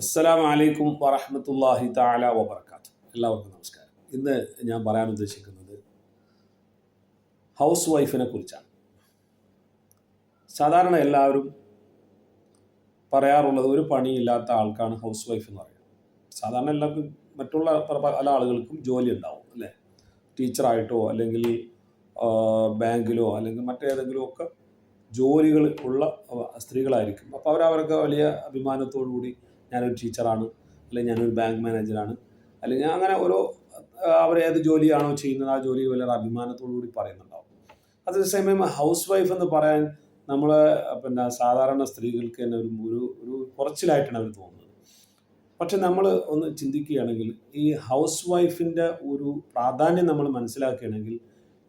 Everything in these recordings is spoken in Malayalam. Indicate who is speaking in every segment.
Speaker 1: അസ്സലാമു വലൈക്കും വറഹ്മത്തുള്ളാഹി താല വബറകാത്ത് എല്ലാവർക്കും നമസ്കാരം. ഇന്ന് ഞാൻ പറയാൻ ഉദ്ദേശിക്കുന്നത് ഹൗസ് വൈഫിനെ കുറിച്ചാണ്. സാധാരണ എല്ലാവരും പറയാറുള്ളത് ഒരു പണിയില്ലാത്ത ആൾക്കാണ് ഹൗസ് വൈഫ് എന്ന് പറയുന്നത്. സാധാരണ എല്ലാവർക്കും മറ്റുള്ള പല ആളുകൾക്കും ജോലി ഉണ്ടാവും അല്ലേ? ടീച്ചറായിട്ടോ അല്ലെങ്കിൽ ബാങ്കിലോ അല്ലെങ്കിൽ മറ്റേതെങ്കിലും ഒക്കെ ജോലികൾ ഉള്ള സ്ത്രീകളായിരിക്കും. അപ്പോൾ അവരവർക്ക് വലിയ അഭിമാനത്തോടു കൂടി ഞാനൊരു ടീച്ചറാണ് അല്ലെങ്കിൽ ഞാനൊരു ബാങ്ക് മാനേജറാണ് അല്ലെങ്കിൽ ഞാൻ അങ്ങനെ ഓരോ അവർ ഏത് ജോലിയാണോ ചെയ്യുന്നത് ആ ജോലി വളരെ അഭിമാനത്തോടു കൂടി പറയുന്നുണ്ടാവും. അതേ സമയം ഹൗസ് വൈഫ് എന്ന് പറയാൻ നമ്മൾ പിന്നെ സാധാരണ സ്ത്രീകൾക്ക് തന്നെ ഒരു ഒരു ഒരു കുറച്ചിലായിട്ടാണ് അവർ തോന്നുന്നത്. പക്ഷെ നമ്മൾ ഒന്ന് ചിന്തിക്കുകയാണെങ്കിൽ ഈ ഹൗസ് വൈഫിന്റെ ഒരു പ്രാധാന്യം നമ്മൾ മനസ്സിലാക്കുകയാണെങ്കിൽ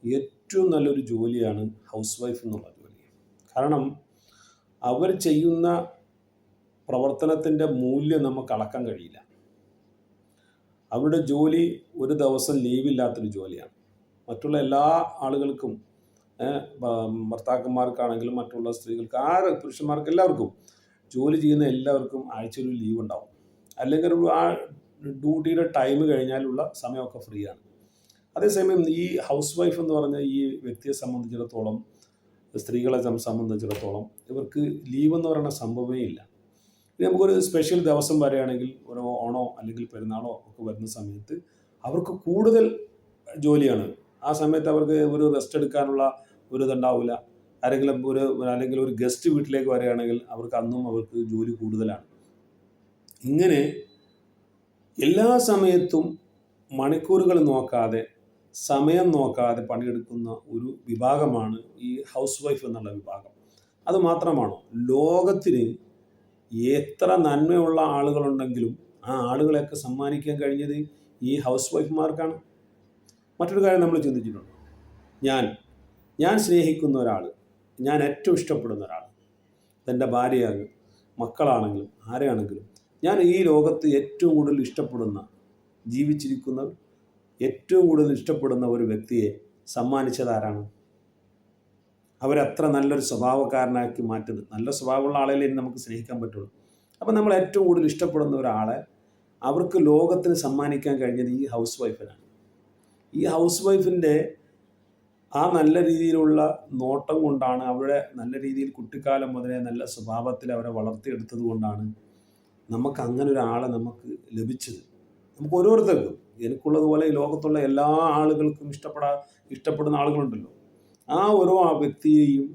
Speaker 1: ഏറ്റവും നല്ലൊരു ജോലിയാണ് ഹൗസ് വൈഫ് എന്നുള്ള ജോലി. കാരണം അവർ ചെയ്യുന്ന പ്രവർത്തനത്തിന്റെ മൂല്യം നമുക്ക് അളക്കാൻ കഴിയില്ല. അവരുടെ ജോലി ഒരു ദിവസം ലീവില്ലാത്തൊരു ജോലിയാണ്. മറ്റുള്ള എല്ലാ ആളുകൾക്കും ഭർത്താക്കന്മാർക്കാണെങ്കിലും മറ്റുള്ള സ്ത്രീകൾക്ക് ആര് പുരുഷന്മാർക്ക് എല്ലാവർക്കും ജോലി ചെയ്യുന്ന എല്ലാവർക്കും ആഴ്ചയിൽ ലീവ് ഉണ്ടാവും. അല്ലെങ്കിൽ ഒരു ആ ഡ്യൂട്ടിയുടെ ടൈം കഴിഞ്ഞാലുള്ള സമയമൊക്കെ ഫ്രീ ആണ് അതേസമയം ഈ ഹൗസ് വൈഫ് എന്ന് പറഞ്ഞ ഈ വ്യക്തിയെ സംബന്ധിച്ചിടത്തോളം സ്ത്രീകളെ സംബന്ധിച്ചിടത്തോളം ഇവർക്ക് ലീവ് എന്ന് പറയുന്ന സംഭവമേ ഇല്ല. ഇനി നമുക്കൊരു സ്പെഷ്യൽ ദിവസം വരെയാണെങ്കിൽ ഒരു ഓണോ അല്ലെങ്കിൽ പെരുന്നാളോ ഒക്കെ വരുന്ന സമയത്ത് അവർക്ക് കൂടുതൽ ജോലിയാണ്. ആ സമയത്ത് അവർക്ക് ഒരു റെസ്റ്റ് എടുക്കാനുള്ള ഒരു ഇതുണ്ടാവില്ല. ആരെങ്കിലും ഒരു അല്ലെങ്കിൽ ഒരു ഗസ്റ്റ് വീട്ടിലേക്ക് വരികയാണെങ്കിൽ അവർക്ക് അന്നും അവർക്ക് ജോലി കൂടുതലാണ്. ഇങ്ങനെ എല്ലാ സമയത്തും മണിക്കൂറുകൾ നോക്കാതെ സമയം നോക്കാതെ പണിയെടുക്കുന്ന ഒരു വിഭാഗമാണ് ഈ ഹൗസ് വൈഫ് എന്നുള്ള വിഭാഗം. അത് മാത്രമാണോ? ലോകത്തിന് എത്ര നന്മയുള്ള ആളുകളുണ്ടെങ്കിലും ആ ആളുകളെയൊക്കെ സമ്മാനിക്കാൻ കഴിഞ്ഞത് ഈ ഹൗസ് വൈഫ്മാർക്കാണ് മറ്റൊരു കാര്യം നമ്മൾ ചിന്തിച്ചിട്ടുണ്ട്. ഞാൻ ഞാൻ സ്നേഹിക്കുന്ന ഒരാൾ ഞാൻ ഏറ്റവും ഇഷ്ടപ്പെടുന്ന ഒരാൾ എന്റെ ഭാര്യയാകും മക്കളാണെങ്കിലും ആരെയാണെങ്കിലും ഞാൻ ഈ ലോകത്ത് ഏറ്റവും കൂടുതൽ ഇഷ്ടപ്പെടുന്ന ജീവിച്ചിരിക്കുന്ന ഏറ്റവും കൂടുതൽ ഇഷ്ടപ്പെടുന്ന ഒരു വ്യക്തിയെ സമ്മാനിച്ചത് ആരാണ്? അവരത്ര നല്ലൊരു സ്വഭാവക്കാരനാക്കി മാറ്റുന്നത്. നല്ല സ്വഭാവമുള്ള ആളെയല്ലേ ഇനി നമുക്ക് സ്നേഹിക്കാൻ പറ്റുള്ളൂ. അപ്പം നമ്മൾ ഏറ്റവും കൂടുതൽ ഇഷ്ടപ്പെടുന്ന ഒരാളെ അവർക്ക് ലോകത്തിന് സമ്മാനിക്കാൻ കഴിഞ്ഞത് ഈ ഹൗസ് വൈഫിനാണ് ഈ ഹൗസ് വൈഫിന്റെ ആ നല്ല രീതിയിലുള്ള നോട്ടം കൊണ്ടാണ് അവരെ നല്ല രീതിയിൽ കുട്ടിക്കാലം മുതലേ നല്ല സ്വഭാവത്തിൽ അവരെ വളർത്തിയെടുത്തത് കൊണ്ടാണ് നമുക്ക് അങ്ങനെ ഒരാളെ നമുക്ക് ലഭിച്ചത്. നമുക്ക് ഓരോരുത്തർക്കും എനിക്കുള്ളതുപോലെ ഈ ലോകത്തുള്ള എല്ലാ ആളുകൾക്കും ഇഷ്ടപ്പെടാ ഇഷ്ടപ്പെടുന്ന ആളുകളുണ്ടല്ലോ. ആ ഓരോ ആ വ്യക്തിയെയും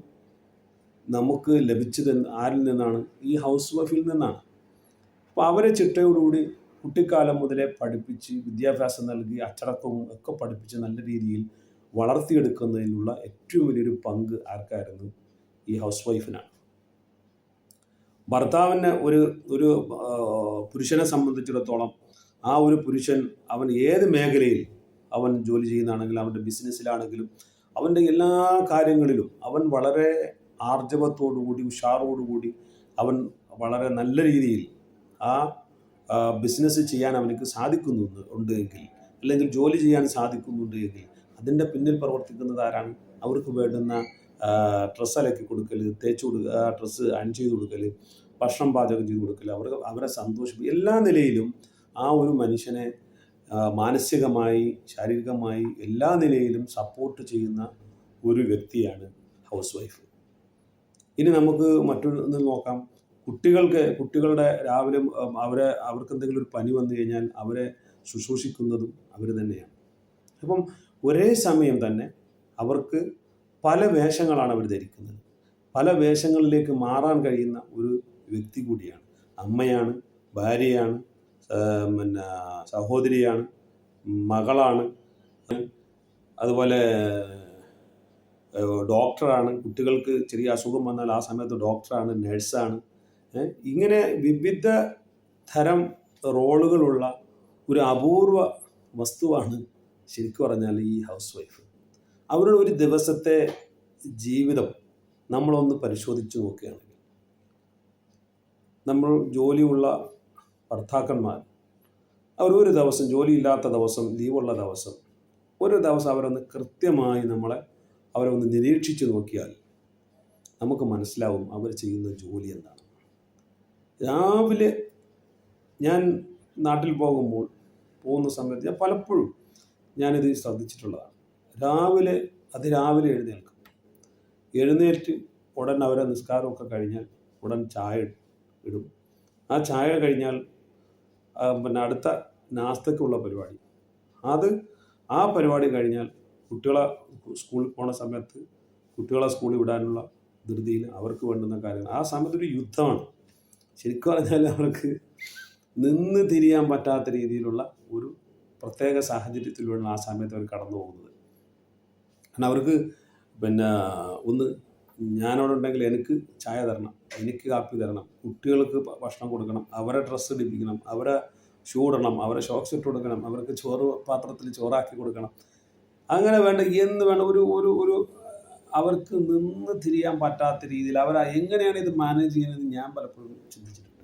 Speaker 1: നമുക്ക് ലഭിച്ചത് ആരിൽ നിന്നാണ്? ഈ ഹൗസ് വൈഫിൽ നിന്നാണ്. അപ്പോൾ അവരെ ചിട്ടയോടുകൂടി കുട്ടിക്കാലം മുതലേ പഠിപ്പിച്ച് വിദ്യാഭ്യാസം നൽകി അച്ചടക്കവും ഒക്കെ പഠിപ്പിച്ച് നല്ല രീതിയിൽ വളർത്തിയെടുക്കുന്നതിനുള്ള ഏറ്റവും വലിയൊരു പങ്ക് ആർക്കായിരുന്നു ഈ ഹൗസ് വൈഫിനാണ് ഭർത്താവിന് ഒരു ഒരു പുരുഷനെ സംബന്ധിച്ചിടത്തോളം ആ ഒരു പുരുഷൻ അവൻ ഏത് മേഖലയിൽ അവൻ ജോലി ചെയ്യുന്നതാണെങ്കിലും അവന്റെ ബിസിനസ്സിലാണെങ്കിലും അവന്റെ എല്ലാ കാര്യങ്ങളിലും അവൻ വളരെ ആർജവത്തോടുകൂടി ഉഷാറോടുകൂടി അവൻ വളരെ നല്ല രീതിയിൽ ആ ബിസിനസ് ചെയ്യാൻ അവനക്ക് സാധിക്കുന്നുണ്ട് ഉണ്ട് എങ്കിൽ അല്ലെങ്കിൽ ജോലി ചെയ്യാൻ സാധിക്കുന്നുണ്ട് എങ്കിൽ അതിന്റെ പിന്നിൽ പ്രവർത്തിക്കുന്നത് ആരാണ്? അവർക്ക് വേണ്ടുന്ന ഡ്രസ്സ് അലക്കി കൊടുക്കൽ തേച്ച് കൊടുക്കുക ഡ്രസ്സ് അൺ ചെയ്ത് കൊടുക്കൽ ഭക്ഷണം പാചകം ചെയ്ത് കൊടുക്കൽ അവർ അവരെ സന്തോഷിപ്പിക്കുക എല്ലാ നിലയിലും ആ ഒരു മനുഷ്യനെ മാനസികമായി ശാരീരികമായി എല്ലാ നിലയിലും സപ്പോർട്ട് ചെയ്യുന്ന ഒരു വ്യക്തിയാണ് ഹൗസ് വൈഫ് ഇനി നമുക്ക് മറ്റൊന്ന് നോക്കാം. കുട്ടികൾക്ക് കുട്ടികളുടെ രാവിലെ അവരെ അവർക്ക് എന്തെങ്കിലും ഒരു പനി വന്നു കഴിഞ്ഞാൽ അവരെ ശുശ്രൂഷിക്കുന്നതും അവർ തന്നെയാണ്. അപ്പം ഒരേ സമയം തന്നെ അവർക്ക് പല വേഷങ്ങളാണ് അവർ ധരിക്കുന്നത്. പല വേഷങ്ങളിലേക്ക് മാറാൻ കഴിയുന്ന ഒരു വ്യക്തി കൂടിയാണ്. അമ്മയാണ് ഭാര്യയാണ് പിന്നെ സഹോദരിയാണ് മകളാണ്. അതുപോലെ ഡോക്ടറാണ്. കുട്ടികൾക്ക് ചെറിയ അസുഖം വന്നാൽ ആ സമയത്ത് ഡോക്ടറാണ് നഴ്സാണ്. ഇങ്ങനെ വിവിധ തരം റോളുകളുള്ള ഒരു അപൂർവ വസ്തുവാണ് ശരിക്കും പറഞ്ഞാൽ ഈ ഹൗസ് വൈഫ്. അവരുടെ ഒരു ദിവസത്തെ ജീവിതം നമ്മളൊന്ന് പരിശോധിച്ച് നോക്കുകയാണെങ്കിൽ നമ്മൾ ജോലിയുള്ള ഭർത്താക്കന്മാർ. അവർ ഒരു ദിവസം ജോലിയില്ലാത്ത ദിവസം ലീവുള്ള ദിവസം ഒരു ദിവസം അവരൊന്ന് കൃത്യമായി നമ്മളെ അവരെ ഒന്ന് നിരീക്ഷിച്ച് നോക്കിയാൽ നമുക്ക് മനസ്സിലാവും അവർ ചെയ്യുന്ന ജോലി എന്താണ്. രാവിലെ ഞാൻ നാട്ടിൽ പോകുമ്പോൾ പോകുന്ന സമയത്ത് ഞാൻ പലപ്പോഴും ഞാനിത് ശ്രദ്ധിച്ചിട്ടുള്ളതാണ്. രാവിലെ അതിരാവിലെ എഴുന്നേൽക്കും. എഴുന്നേറ്റ് ഉടൻ അവരെ നിസ്കാരമൊക്കെ കഴിഞ്ഞാൽ ഉടൻ ചായ ഇടും. ആ ചായ കഴിഞ്ഞാൽ പിന്നെ അടുത്ത നാസ്തക്കുള്ള പരിപാടി. അത് ആ പരിപാടി കഴിഞ്ഞാൽ കുട്ടികളെ സ്കൂളിൽ പോണ സമയത്ത് കുട്ടികളെ സ്കൂളിൽ വിടാനുള്ള ധൃതിയിൽ അവർക്ക് വേണ്ടുന്ന കാര്യങ്ങൾ. ആ സമയത്ത് ഒരു യുദ്ധമാണ്. ശരിക്കും പറഞ്ഞാൽ അവർക്ക് നിന്ന് തിരിയാൻ പറ്റാത്ത രീതിയിലുള്ള ഒരു പ്രത്യേക സാഹചര്യത്തിലൂടെയാണ് ആ സമയത്ത് അവർ കടന്നു പോകുന്നത് കാരണം അവർക്ക് പിന്നെ ഒന്ന് ഞാനവിടെ ഉണ്ടെങ്കിൽ എനിക്ക് ചായ തരണം എനിക്ക് കാപ്പി തരണം കുട്ടികൾക്ക് ഭക്ഷണം കൊടുക്കണം അവരെ ഡ്രസ്സ് ഇടിപ്പിക്കണം അവരെ ഷൂ ഇടണം അവരെ ഷോക്സ് ഇട്ട് കൊടുക്കണം അവർക്ക് ചോറ് പാത്രത്തിൽ ചോറാക്കി കൊടുക്കണം. അങ്ങനെ വേണ്ട എന്ന് വേണ്ട ഒരു ഒരു ഒരു അവർക്ക് നിന്ന് തിരിയാൻ പറ്റാത്ത രീതിയിൽ അവർ എങ്ങനെയാണ് ഇത് മാനേജ് ചെയ്യുന്നത് ഞാൻ പലപ്പോഴും ചിന്തിച്ചിട്ടുണ്ട്.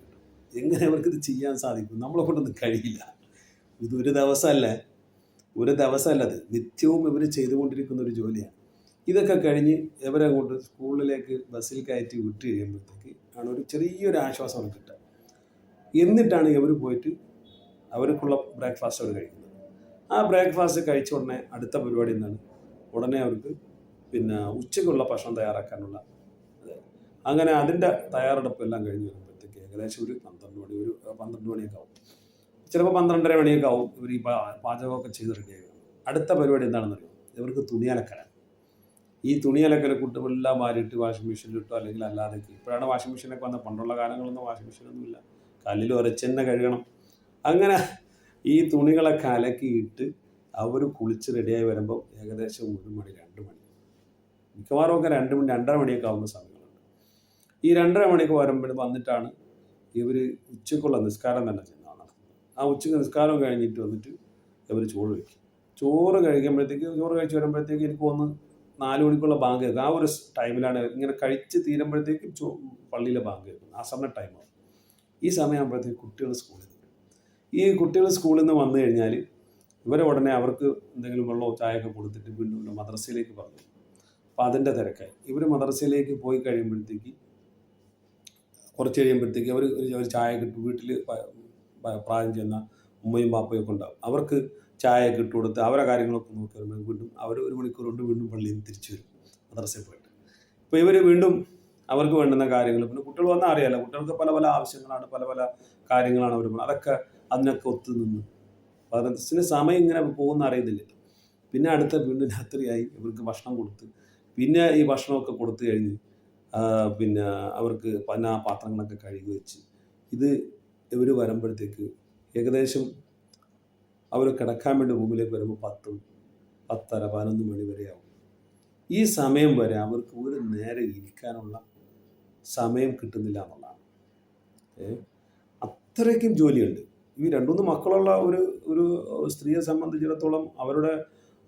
Speaker 1: എങ്ങനെ അവർക്ക് ഇത് ചെയ്യാൻ സാധിക്കും? നമ്മളെ കൊണ്ടൊന്നും കഴിയില്ല. ഇത് ഒരു ദിവസമല്ല. ഒരു ദിവസമല്ല അത്. നിത്യവും ഇവർ ചെയ്തുകൊണ്ടിരിക്കുന്ന ഒരു ജോലിയാണ്. ഇതൊക്കെ കഴിഞ്ഞ് ഇവരെ കൊണ്ട് സ്കൂളിലേക്ക് ബസ്സിൽ കയറ്റി വിട്ട് കഴിയുമ്പോഴത്തേക്ക് ആണ് ഒരു ചെറിയൊരു ആശ്വാസം കിട്ടുക. എന്നിട്ടാണ് ഇവർ പോയിട്ട് അവർക്കുള്ള ബ്രേക്ക്ഫാസ്റ്റ് അവർ കഴിക്കുന്നത്. ആ ബ്രേക്ക്ഫാസ്റ്റ് കഴിച്ച ഉടനെ അടുത്ത പരിപാടി എന്താണ്? ഉടനെ അവർക്ക് പിന്നെ ഉച്ചയ്ക്കുള്ള ഭക്ഷണം തയ്യാറാക്കാനുള്ള അങ്ങനെ അതിന്റെ തയ്യാറെടുപ്പ് എല്ലാം കഴിഞ്ഞ് വരുമ്പോഴത്തേക്ക് ഏകദേശം ഒരു പന്ത്രണ്ട് മണി ഒരു പന്ത്രണ്ട് മണിയൊക്കെ ആവും. ചിലപ്പോൾ പന്ത്രണ്ടര മണിയൊക്കെ ആവും. ഇവർ ഈ പാചകമൊക്കെ ചെയ്ത് റെഡിയായി. അടുത്ത പരിപാടി എന്താണെന്നറിയോ? ഇവർക്ക് തുണി അലക്കലാണ് ഈ തുണി അലക്കൽ കുട്ടികളെല്ലാം മാറിയിട്ട് വാഷിംഗ് മെഷീനിലിട്ടോ അല്ലെങ്കിൽ അല്ലാതെ ഇപ്പോഴാണ് വാഷിംഗ് മെഷീനൊക്കെ വന്നത്. പണ്ടുള്ള കാലങ്ങളൊന്നും വാഷിംഗ് മെഷീനൊന്നുമില്ല കല്ലിൽ ഉരച്ചെന്നെ കഴുകണം. അങ്ങനെ ഈ തുണികളൊക്കെ അലക്കിയിട്ട് അവർ കുളിച്ച് റെഡിയായി വരുമ്പോൾ ഏകദേശം ഒരു മണി രണ്ട് മണി. മിക്കവാറും ഒക്കെ രണ്ട് മണി രണ്ടര മണിയൊക്കെ ആവുന്ന സമയങ്ങളുണ്ട്. ഈ രണ്ടര മണിക്ക് വരുമ്പോൾ വന്നിട്ടാണ് ഇവർ ഉച്ചക്കുള്ള നിസ്കാരം തന്നെ ചെയ്യുന്നത്. ആ ഉച്ചയ്ക്ക് നിസ്കാരം കഴിഞ്ഞിട്ട് വന്നിട്ട് ഇവർ ചോറ് കഴിക്കും. ചോറ് കഴിക്കുമ്പോഴത്തേക്ക് ചോറ് കഴിച്ച് വരുമ്പോഴത്തേക്ക് എനിക്ക് ഒന്ന് നാല് മണിക്കുള്ള ബാങ്ക് കേൾക്കും ആ ഒരു ടൈമിലാണ് ഇങ്ങനെ കഴിച്ച് തീരുമ്പോഴത്തേക്കും പള്ളിയിലെ ബാങ്ക് കേൾക്കും ആ സമയം ടൈമാണ് ഈ സമയമാകുമ്പോഴത്തേക്ക് കുട്ടികൾ സ്കൂളിൽ നിന്ന് ഈ കുട്ടികൾ സ്കൂളിൽ നിന്ന് വന്നു കഴിഞ്ഞാൽ ഇവരെ ഉടനെ അവർക്ക് എന്തെങ്കിലും വെള്ളമോ ചായയൊക്കെ കൊടുത്തിട്ട് വീണ്ടും മദ്രസയിലേക്ക് പറഞ്ഞു അപ്പോൾ അതിന്റെ തിരക്കായി. ഇവർ മദ്രസയിലേക്ക് പോയി കഴിയുമ്പോഴത്തേക്ക് കുറച്ച് കഴിയുമ്പോഴത്തേക്ക് അവർ ഒരു ചായ കിട്ടും. വീട്ടിൽ പ്രായം ചെയ്യുന്ന ഉമ്മയും പാപ്പയൊക്കെ ഉണ്ടാവും. അവർക്ക് ചായ ഒക്കെ ഇട്ട് കൊടുത്ത് അവരെ കാര്യങ്ങളൊക്കെ നോക്കി വരുമ്പോൾ വീണ്ടും അവർ ഒരു മണിക്കൂർ കൊണ്ട് വീണ്ടും പള്ളിയിൽ നിന്ന് തിരിച്ചു വരും മദ്രസയിൽ പോയിട്ട്. ഇപ്പോൾ ഇവർ വീണ്ടും അവർക്ക് വേണ്ടുന്ന കാര്യങ്ങൾ പിന്നെ കുട്ടികൾ വന്നാൽ അറിയാലോ കുട്ടികൾക്ക് പല പല ആവശ്യങ്ങളാണ് പല പല കാര്യങ്ങളാണ് അവർ അതൊക്കെ അതിനൊക്കെ ഒത്തുനിന്ന് നിന്ന്. മദ്രസിന് സമയം ഇങ്ങനെ പോകുന്ന അറിയുന്നില്ല പിന്നെ അടുത്ത വീണ്ടും രാത്രിയായി ഇവർക്ക് ഭക്ഷണം കൊടുത്ത് പിന്നെ ഈ ഭക്ഷണമൊക്കെ കൊടുത്തു കഴിഞ്ഞ് പിന്നെ അവർക്ക് പന്ന പാത്രങ്ങളൊക്കെ കഴുകി വെച്ച് ഇത് ഇവർ വരുമ്പോഴത്തേക്ക് ഏകദേശം അവർ കിടക്കാൻ വേണ്ടി റൂമിലേക്ക് വരുമ്പോൾ പത്തും പത്തര പതിനൊന്ന് മണി വരെയാവും ഈ സമയം വരെ അവർക്ക് ഒരു നേരം ഇരിക്കാനുള്ള സമയം കിട്ടുന്നില്ല എന്നുള്ളതാണ്. അത്രയ്ക്കും ജോലിയുണ്ട്. ഈ രണ്ടുമൂന്ന് മക്കളുള്ള ഒരു ഒരു സ്ത്രീയെ സംബന്ധിച്ചിടത്തോളം അവരുടെ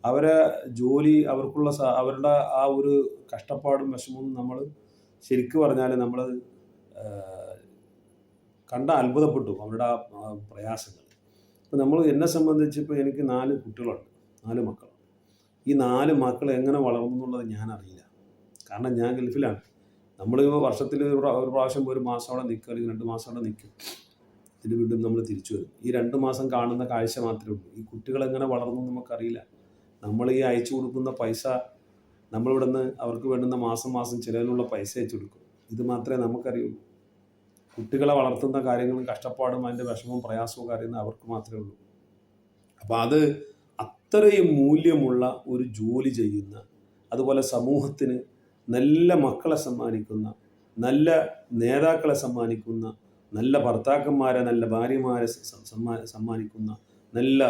Speaker 1: അവരെ ജോലി അവർക്കുള്ള അവരുടെ ആ ഒരു കഷ്ടപ്പാടും വിഷമവും നമ്മൾ ശരിക്കും പറഞ്ഞാൽ നമ്മൾ കണ്ട അത്ഭുതപ്പെട്ടു. അവരുടെ ആ പ്രയാസങ്ങൾ. ഇപ്പം നമ്മൾ എന്നെ സംബന്ധിച്ച് ഇപ്പോൾ എനിക്ക് നാല് കുട്ടികളുണ്ട് നാല് മക്കൾ ഈ നാല് മക്കൾ എങ്ങനെ വളർന്നു എന്നുള്ളത് ഞാൻ അറിയില്ല. കാരണം ഞാൻ ഗൾഫിലാണ്. നമ്മൾ വർഷത്തിൽ ഒരു പ്രാവശ്യം ഒരു മാസം അവിടെ നിൽക്കും അല്ലെങ്കിൽ രണ്ട് മാസം അവിടെ നിൽക്കും ഇതിന് വീണ്ടും നമ്മൾ തിരിച്ചു വരും. ഈ രണ്ട് മാസം കാണുന്ന കാഴ്ച മാത്രമേ ഉള്ളൂ. ഈ കുട്ടികൾ എങ്ങനെ വളർന്നു നമുക്കറിയില്ല. നമ്മൾ ഈ അയച്ചു കൊടുക്കുന്ന പൈസ നമ്മളിവിടുന്ന് അവർക്ക് വേണ്ടുന്ന മാസം മാസം ചിലവിലുള്ള പൈസ അയച്ചു കൊടുക്കും. ഇത് മാത്രമേ നമുക്കറിയുള്ളൂ. കുട്ടികളെ വളർത്തുന്ന കാര്യങ്ങളും കഷ്ടപ്പാടും അതിന്റെ വിഷമവും പ്രയാസവും കാര്യങ്ങൾ അവർക്ക് മാത്രമേ ഉള്ളൂ. അപ്പോൾ അത് അത്രയും മൂല്യമുള്ള ഒരു ജോലി ചെയ്യുന്ന അതുപോലെ സമൂഹത്തിന് നല്ല മക്കളെ സമ്മാനിക്കുന്ന നല്ല നേതാക്കളെ സമ്മാനിക്കുന്ന നല്ല ഭർത്താക്കന്മാരെ നല്ല ഭാര്യമാരെ സമ്മാനിക്കുന്ന നല്ല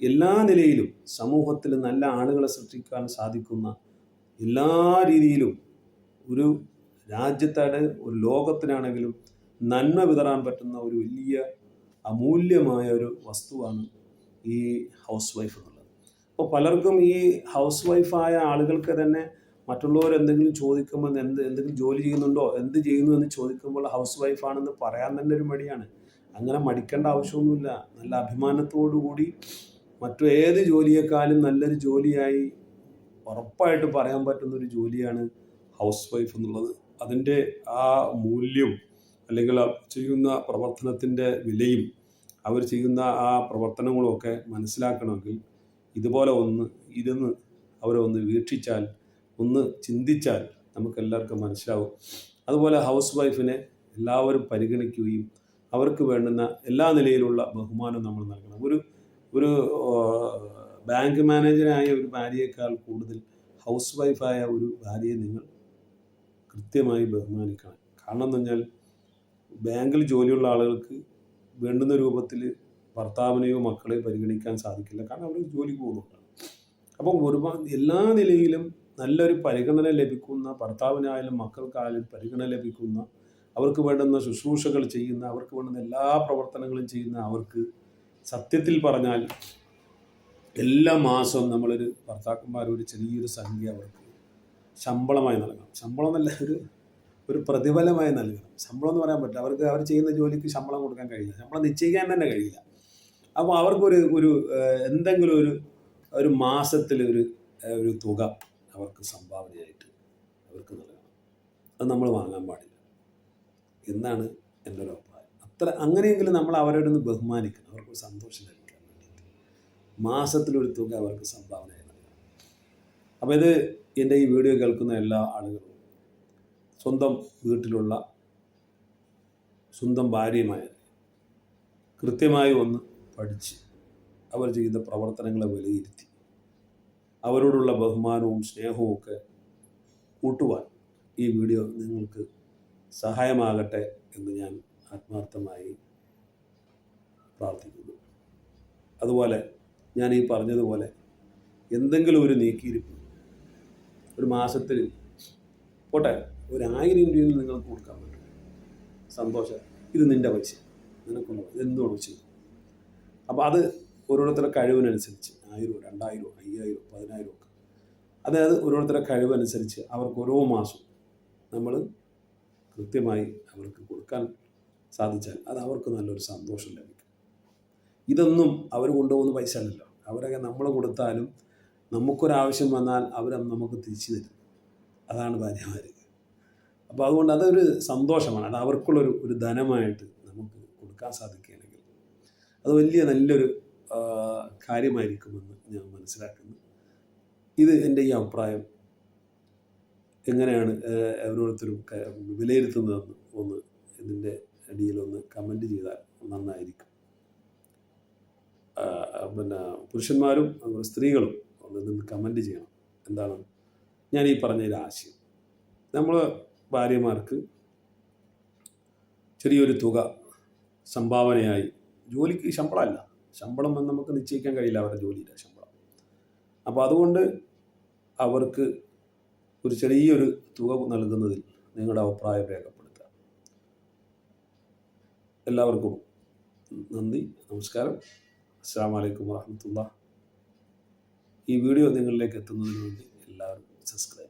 Speaker 1: എല്ലാ നിലയിലും സമൂഹത്തിൽ നല്ല ആളുകളെ സൃഷ്ടിക്കാൻ സാധിക്കുന്ന എല്ലാ രീതിയിലും ഒരു രാജ്യത്താണ് ഒരു ലോകത്തിനാണെങ്കിലും നന്മ വിതറാൻ പറ്റുന്ന ഒരു വലിയ അമൂല്യമായ ഒരു വസ്തുവാണ് ഈ ഹൗസ് വൈഫ് എന്നുള്ളത്. അപ്പോൾ പലർക്കും ഈ ഹൗസ് വൈഫായ ആളുകൾക്ക് തന്നെ മറ്റുള്ളവർ എന്തെങ്കിലും ചോദിക്കുമ്പോൾ എന്ത് എന്തെങ്കിലും ജോലി ചെയ്യുന്നുണ്ടോ എന്ത് ചെയ്യുന്നു എന്ന് ചോദിക്കുമ്പോൾ ഹൗസ് വൈഫാണെന്ന് പറയാൻ തന്നെ ഒരു മടിയാണ്. അങ്ങനെ മടിക്കേണ്ട ആവശ്യമൊന്നുമില്ല. നല്ല അഭിമാനത്തോടു കൂടി മറ്റു ഏത് ജോലിയേക്കാളും നല്ലൊരു ജോലിയായി ഉറപ്പായിട്ട് പറയാൻ പറ്റുന്ന ഒരു ജോലിയാണ് ഹൗസ് വൈഫ് എന്നുള്ളത്. അതിന്റെ ആ മൂല്യം അല്ലെങ്കിൽ ചെയ്യുന്ന പ്രവർത്തനത്തിന്റെ വിലയും അവർ ചെയ്യുന്ന ആ പ്രവർത്തനങ്ങളുമൊക്കെ മനസ്സിലാക്കണമെങ്കിൽ ഇതുപോലെ ഒന്ന് ഇരുന്ന് അവരെ ഒന്ന് വീക്ഷിച്ചാൽ ഒന്ന് ചിന്തിച്ചാൽ നമുക്കെല്ലാവർക്കും മനസ്സിലാവും. അതുപോലെ ഹൗസ് വൈഫിനെ എല്ലാവരും പരിഗണിക്കുകയും അവർക്ക് വേണ്ടുന്ന എല്ലാ നിലയിലുള്ള ബഹുമാനം നമ്മൾ നൽകണം. ഒരു ഒരു ബാങ്ക് മാനേജറായ ഒരു ഭാര്യയേക്കാൾ കൂടുതൽ ഹൗസ് വൈഫായ ഒരു ഭാര്യയെ നിങ്ങൾ കൃത്യമായി ബഹുമാനിക്കണം. കാരണം എന്ന് പറഞ്ഞാൽ ബാങ്കിൽ ജോലിയുള്ള ആളുകൾക്ക് വേണ്ടുന്ന രൂപത്തിൽ ഭർത്താവിനെയോ മക്കളെയോ പരിഗണിക്കാൻ സാധിക്കില്ല. കാരണം അവർ ജോലിക്ക് പോകുന്നുണ്ടാണ് അപ്പം ഒരുപാട് എല്ലാ നിലയിലും നല്ലൊരു പരിഗണന ലഭിക്കുന്ന ഭർത്താവിനായാലും മക്കൾക്കായാലും പരിഗണന ലഭിക്കുന്ന അവർക്ക് വേണ്ടുന്ന ശുശ്രൂഷകൾ ചെയ്യുന്ന അവർക്ക് വേണ്ടുന്ന എല്ലാ പ്രവർത്തനങ്ങളും ചെയ്യുന്ന അവർക്ക് സത്യത്തിൽ പറഞ്ഞാൽ എല്ലാ മാസവും നമ്മളൊരു ഭർത്താക്കന്മാർ ഒരു ചെറിയൊരു സംഖ്യ അവർക്ക് ശമ്പളമായി നൽകണം. ശമ്പളം എന്നല്ല ഒരു ഒരു പ്രതിഫലമായി നൽകണം. ശമ്പളം എന്ന് പറയാൻ പറ്റില്ല. അവർക്ക് അവർ ചെയ്യുന്ന ജോലിക്ക് ശമ്പളം കൊടുക്കാൻ കഴിയില്ല. ശമ്പളം നിശ്ചയിക്കാൻ തന്നെ കഴിയില്ല. അപ്പോൾ അവർക്കൊരു ഒരു എന്തെങ്കിലും ഒരു ഒരു മാസത്തിൽ ഒരു ഒരു തുക അവർക്ക് സംഭാവനയായിട്ട് അവർക്ക് നൽകണം. അത് നമ്മൾ വാങ്ങാൻ പാടില്ല. എന്നാണ് എന്റെ ഒരു അഭിപ്രായം. അത്ര അങ്ങനെയെങ്കിലും നമ്മൾ അവരോട് ഒന്ന് ബഹുമാനിക്കണം. അവർക്ക് സന്തോഷം ലഭിക്കാൻ വേണ്ടിയിട്ട് മാസത്തിലൊരു തുക അവർക്ക് സംഭാവനയായി നൽകണം. അപ്പോൾ ഇത് എന്റെ ഈ വീഡിയോ കേൾക്കുന്ന എല്ലാ ആളുകളും സ്വന്തം വീട്ടിലുള്ള സ്വന്തം ഭാര്യയുമായ കൃത്യമായി ഒന്ന് പഠിച്ച് അവർ ചെയ്ത പ്രവർത്തനങ്ങളെ വിലയിരുത്തി. അവരോടുള്ള ബഹുമാനവും സ്നേഹവും ഒക്കെ കൂട്ടുവാൻ ഈ വീഡിയോ നിങ്ങൾക്ക് സഹായമാകട്ടെ എന്ന് ഞാൻ ആത്മാർത്ഥമായി പ്രാർത്ഥിക്കുന്നു. അതുപോലെ ഞാൻ ഈ പറഞ്ഞതുപോലെ എന്തെങ്കിലും ഒരു നീക്കിയിരിപ്പ് ഒരു മാസത്തിൽ പോട്ടെ. ഒരു ആയിരം രൂപയിൽ നിങ്ങൾക്ക് കൊടുക്കാൻ പറ്റും. സന്തോഷം. ഇത് നിന്റെ പൈസ. നിനക്കുള്ള എന്തുകൊണ്ട് ചെയ്തു? അപ്പോൾ അത് ഓരോരുത്തരുടെ കഴിവിനനുസരിച്ച് ആയിരമോ രണ്ടായിരമോ അയ്യായിരമോ പതിനായിരം ഒക്കെ. അതായത് ഓരോരുത്തരുടെ കഴിവനുസരിച്ച് അവർക്ക് ഓരോ മാസവും നമ്മൾ കൃത്യമായി അവർക്ക് കൊടുക്കാൻ സാധിച്ചാൽ അത് അവർക്ക് നല്ലൊരു സന്തോഷം ലഭിക്കും. ഇതൊന്നും അവർ കൊണ്ടുപോകുന്ന പൈസ അല്ലല്ലോ. അവരൊക്കെ നമ്മൾ കൊടുത്താലും നമുക്കൊരാവശ്യം വന്നാൽ അവർ നമുക്ക് തിരിച്ചു തരും. അതാണ് ഭാര്യമാർ അപ്പോൾ അതുകൊണ്ട് അതൊരു സന്തോഷമാണ്. അത് അവർക്കുള്ളൊരു ഒരു ധനമായിട്ട് നമുക്ക് കൊടുക്കാൻ സാധിക്കുകയാണെങ്കിൽ അത് വലിയ നല്ലൊരു കാര്യമായിരിക്കുമെന്ന് ഞാൻ മനസ്സിലാക്കുന്നു. ഇത് എന്റെ ഈ അഭിപ്രായം. എങ്ങനെയാണ് ഓരോരുത്തരും വിലയിരുത്തുന്നതെന്ന് ഒന്ന് ഇതിന്റെ അടിയിലൊന്ന് കമന്റ് ചെയ്താൽ നന്നായിരിക്കും. പിന്നെ പുരുഷന്മാരും അതുപോലെ സ്ത്രീകളും ഒന്ന് കമന്റ് ചെയ്യണം. എന്താണ്? ഞാൻ ഈ പറഞ്ഞ ഒരു ആശയം. നമ്മൾ ഭാര്യമാർക്ക് ചെറിയൊരു തുക സംഭാവനയായി. ജോലിക്ക് ശമ്പളമല്ല. ശമ്പളം നമുക്ക് നിശ്ചയിക്കാൻ കഴിയില്ല അവരുടെ ജോലിയുടെ ശമ്പളം. അപ്പോൾ അതുകൊണ്ട് അവർക്ക് ഒരു ചെറിയൊരു തുക നൽകുന്നതിൽ നിങ്ങളുടെ അഭിപ്രായം രേഖപ്പെടുത്തുക. എല്ലാവർക്കും നന്ദി നമസ്കാരം. അസ്സാം വലൈക്കും വാഹമത്തുള്ള ഈ വീഡിയോ നിങ്ങളിലേക്ക് എത്തുന്നതിന് വേണ്ടി എല്ലാവരും സബ്സ്ക്രൈബ്